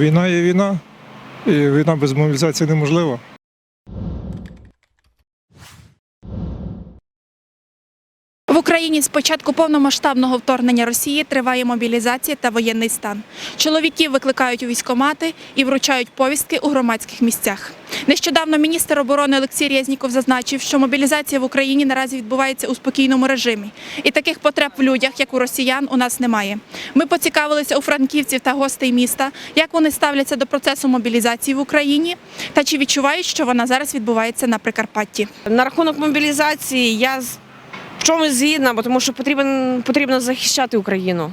Війна є війна, і війна без мобілізації неможлива. В Україні з початку повномасштабного вторгнення Росії триває мобілізація та воєнний стан. Чоловіків викликають у військкомати і вручають повістки у громадських місцях. Нещодавно міністр оборони Олексій Резніков зазначив, що мобілізація в Україні наразі відбувається у спокійному режимі, і таких потреб в людях, як у росіян, у нас немає. Ми поцікавилися у франківців та гостей міста, як вони ставляться до процесу мобілізації в Україні та чи відчувають, що вона зараз відбувається на Прикарпатті. На рахунок мобілізації я в чомусь згідна, бо тому що потрібен, потрібно захищати Україну.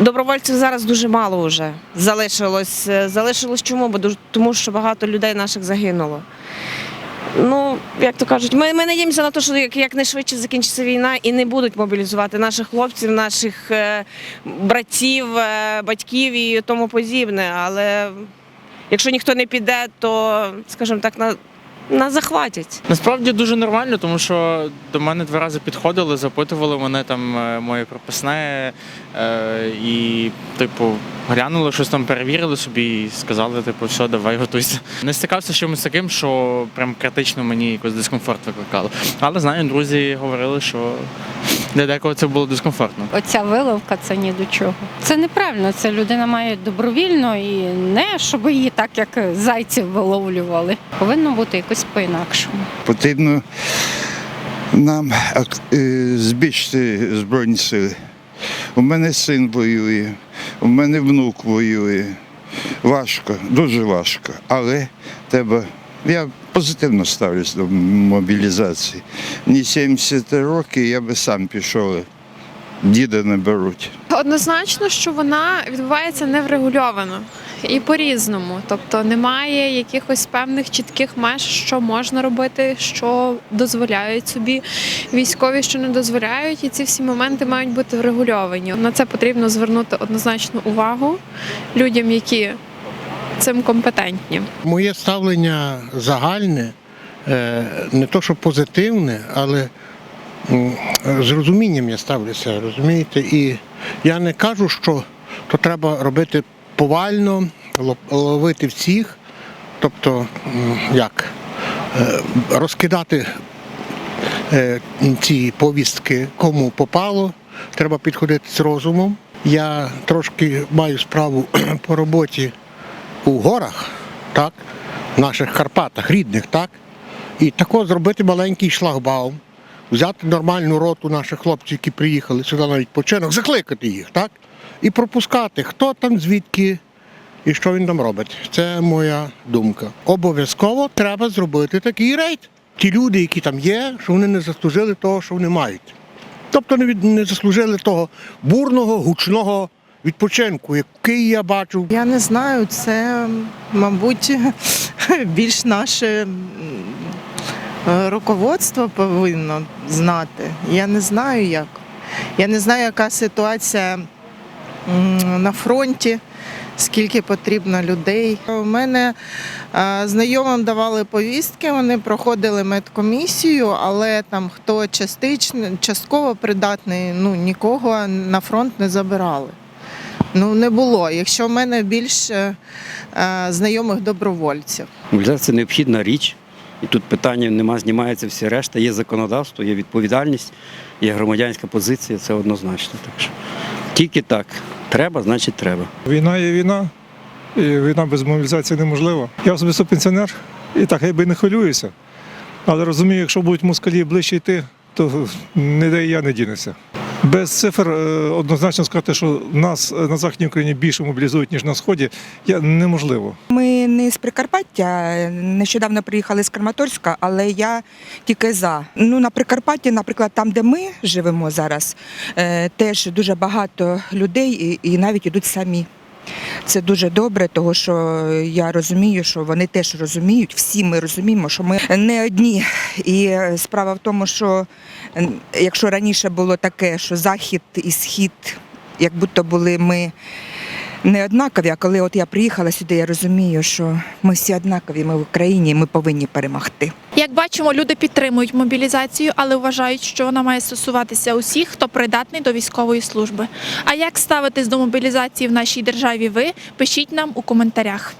Добровольців зараз дуже мало вже залишилось. Е, Залишилось чому? Бо тому що багато людей наших загинуло. Ну, як то кажуть, ми, ми надіємося на те, що як, закінчиться війна і не будуть мобілізувати наших хлопців, наших е, братів, е, батьків і тому подібне. Але якщо ніхто не піде, то, скажімо так, на, нас захватять. Насправді дуже нормально, тому що до мене два рази підходили, запитували мене там е, моє прописне е, і, типу, глянули, щось там перевірили собі і сказали, типу, все, давай готуйся. Не стикався з чимось таким, що прям критично мені якось дискомфорт викликало. Але знаю, друзі говорили, що для декого це було дискомфортно. Оця виловка це ні до чого. Це неправильно. Це людина має добровільно і не щоб її так, як зайців виловлювали. Повинно бути якось по-інакшому. Потрібно нам е, збільшити збройні сили. У мене син воює, у мене внук воює. Важко, дуже важко. Але треба. Я позитивно ставлюсь до мобілізації. Мені 70 років, я би сам пішов. Діда не беруть. Однозначно, що вона відбувається неврегульовано і по-різному. Тобто немає якихось певних чітких меж, що можна робити, що дозволяють собі військові, що не дозволяють, і ці всі моменти мають бути врегульовані. На це потрібно звернути однозначну увагу людям, які цим компетентні. Моє ставлення загальне, е, не то що позитивне, але з розумінням я ставлюся, розумієте? І я не кажу, що то треба робити повально, ловити всіх, тобто як е, розкидати е, ці повістки кому попало, треба підходити з розумом. Я трошки маю справу по роботі у горах, так, в наших Карпатах, рідних, так. І тако зробити маленький шлагбаум, взяти нормальну роту наших хлопців, які приїхали сюди на відпочинок, закликати їх, так? І пропускати, хто там звідки і що він там робить. Це моя думка. Обов'язково треба зробити такий рейд. Ті люди, які там є, що вони не заслужили того, що вони мають. Тобто не заслужили того бурного, гучного відпочинку, який я бачу Я не знаю, це, мабуть, більш наше руководство повинно знати. Я не знаю як. Я не знаю, яка ситуація на фронті, скільки потрібно людей. У мене знайомим давали повістки, вони проходили медкомісію, але там хто частично, частково придатний, ну нікого на фронт не забирали. Ну не було. Якщо в мене більше е, знайомих добровольців. Мобілізація необхідна річ, і тут питання нема, знімається всі решта. Є законодавство, є відповідальність, є громадянська позиція, це однозначно. Так що тільки так. Треба, значить треба. Війна є війна, і війна без мобілізації неможлива. Я особисто пенсіонер, і так я би не хвилююся. Але розумію, якщо будуть москалі ближче йти, то ніде я не дінуся. Без цифр е, однозначно сказати, що нас е, на Західній Україні більше мобілізують, ніж на Сході, неможливо. Ми не з Прикарпаття, нещодавно приїхали з Краматорська, але я тільки за. Ну, на Прикарпатті, наприклад, там, де ми живемо зараз, е, теж дуже багато людей і навіть йдуть самі. Це дуже добре, тому що я розумію, що вони теж розуміють, всі ми розуміємо, що ми не одні. І е, справа в тому, що якщо раніше було таке, що захід і схід, як будто були ми не однакові. А коли от я приїхала сюди, я розумію, що ми всі однакові, ми в Україні, і ми повинні перемогти. Як бачимо, люди підтримують мобілізацію, але вважають, що вона має стосуватися усіх, хто придатний до військової служби. А як ставитись до мобілізації в нашій державі ви? Пишіть нам у коментарях.